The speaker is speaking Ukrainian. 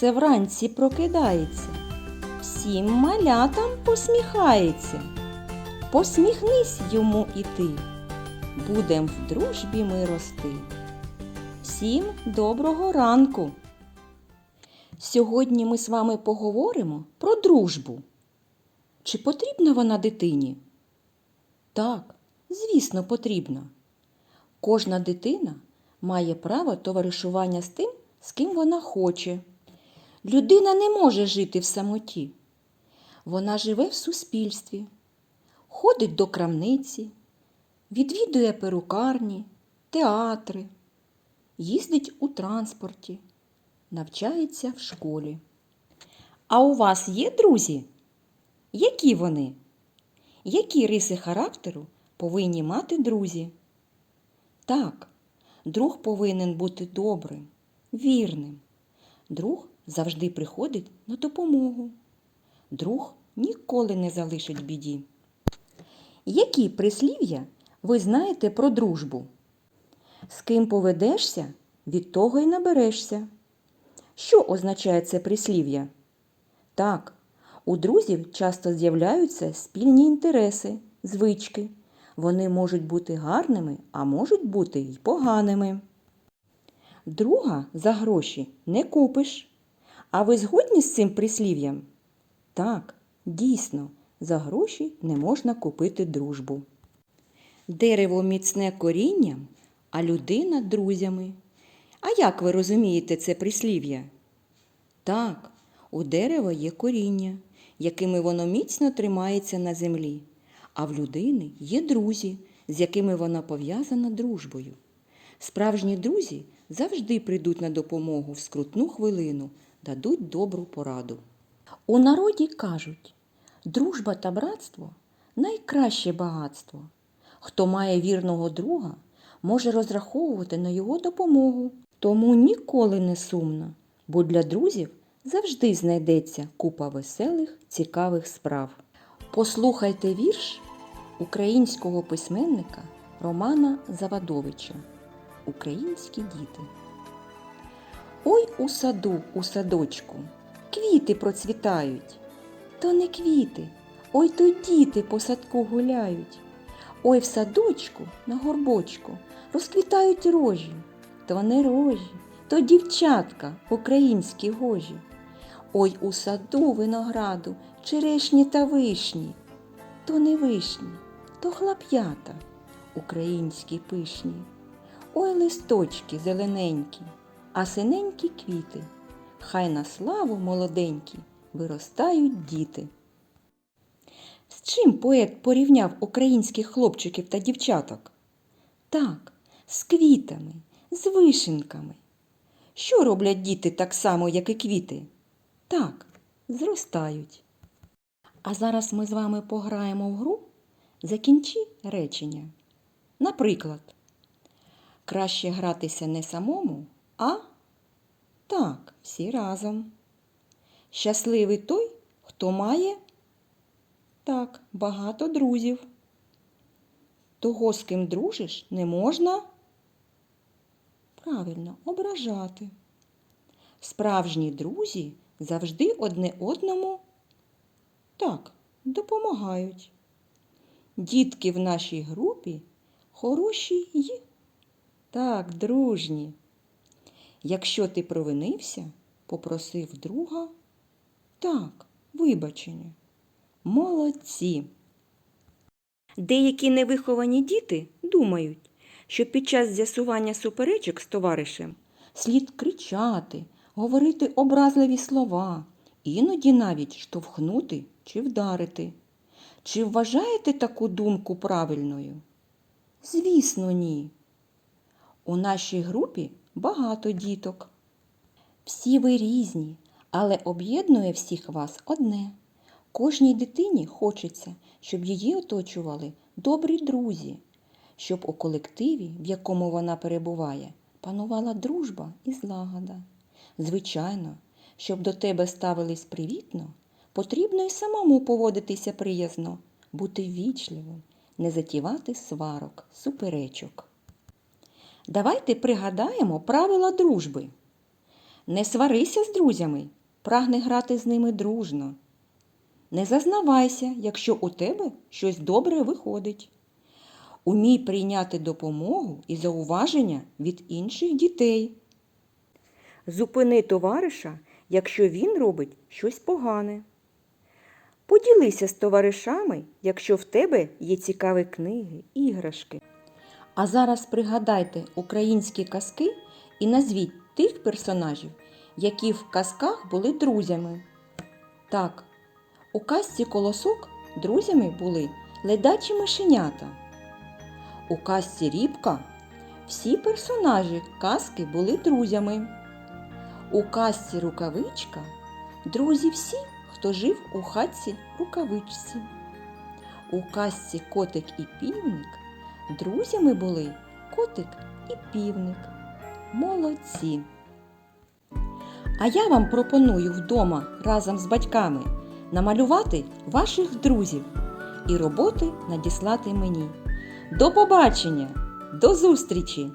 сонце вранці прокидається, всім малятам посміхається. Посміхнись йому і ти, будем в дружбі ми рости. Всім доброго ранку! Сьогодні ми з вами поговоримо про дружбу. Чи потрібна вона дитині? Так, звісно, потрібна. Кожна дитина має право товаришування з тим, з ким вона хоче. Людина не може жити в самоті. Вона живе в суспільстві, ходить до крамниці, відвідує перукарні, театри, їздить у транспорті, навчається в школі. А у вас є друзі? Які вони? Які риси характеру повинні мати друзі? Так, друг повинен бути добрим, вірним. Друг завжди приходить на допомогу. Друг ніколи не залишить біді. Які прислів'я ви знаєте про дружбу? З ким поведешся, від того й наберешся. Що означає це прислів'я? Так, у друзів часто з'являються спільні інтереси, звички. Вони можуть бути гарними, а можуть бути й поганими. Друга за гроші не купиш. А ви згодні з цим прислів'ям? Так, дійсно, за гроші не можна купити дружбу. Дерево міцне корінням, а людина друзями. А як ви розумієте це прислів'я? Так, у дерева є коріння, якими воно міцно тримається на землі, а в людини є друзі, з якими вона пов'язана дружбою. Справжні друзі завжди прийдуть на допомогу в скрутну хвилину, дадуть добру пораду. У народі кажуть, дружба та братство найкраще багатство. Хто має вірного друга, може розраховувати на його допомогу. Тому ніколи не сумно, бо для друзів завжди знайдеться купа веселих, цікавих справ. Послухайте вірш українського письменника Романа Завадовича Українські діти. Ой у саду, у садочку, квіти процвітають. То не квіти, ой то діти по садку гуляють. Ой в садочку на горбочку розквітають рожі, то не рожі, то дівчатка українські гожі. Ой у саду винограду черешні та вишні, то не вишні, то хлоп'ята українські пишні. Ой листочки зелененькі, а синенькі квіти. Хай на славу молоденькі виростають діти. З чим поет порівняв українських хлопчиків та дівчаток? Так, з квітами, з вишенками. Що роблять діти так само, як і квіти? Так, зростають. А зараз ми з вами пограємо в гру Закінчи речення. Наприклад, краще гратися не самому, а так, всі разом. Щасливий той, хто має так, багато друзів. Того, з ким дружиш, не можна правильно ображати. Справжні друзі завжди одне одному так допомагають. Дітки в нашій групі хороші й так дружні. Якщо ти провинився, попросив друга так, вибачення. Молодці. Деякі невиховані діти думають, що під час з'ясування суперечок з товаришем слід кричати, говорити образливі слова, іноді навіть штовхнути чи вдарити. Чи вважаєте таку думку правильною? Звісно, ні. У нашій групі багато діток. Всі ви різні, але об'єднує всіх вас одне. Кожній дитині хочеться, щоб її оточували добрі друзі, щоб у колективі, в якому вона перебуває, панувала дружба і злагода. Звичайно, щоб до тебе ставились привітно, потрібно й самому поводитися приязно, бути ввічливим, не затівати сварок, суперечок. Давайте пригадаємо правила дружби. Не сварися з друзями, прагни грати з ними дружно. Не зазнавайся, якщо у тебе щось добре виходить. Умій прийняти допомогу і зауваження від інших дітей. Зупини товариша, якщо він робить щось погане. Поділися з товаришами, якщо в тебе є цікаві книги, іграшки. А зараз пригадайте українські казки і назвіть тих персонажів, які в казках були друзями. Так, у казці колосок друзями були ледачі мишенята. У казці Рібка всі персонажі казки були друзями. У казці Рукавичка друзі всі, хто жив у хатці рукавичці. У казці Котик і півник друзями були котик і півник. Молодці! А я вам пропоную вдома разом з батьками намалювати ваших друзів і роботи надіслати мені. До побачення! До зустрічі!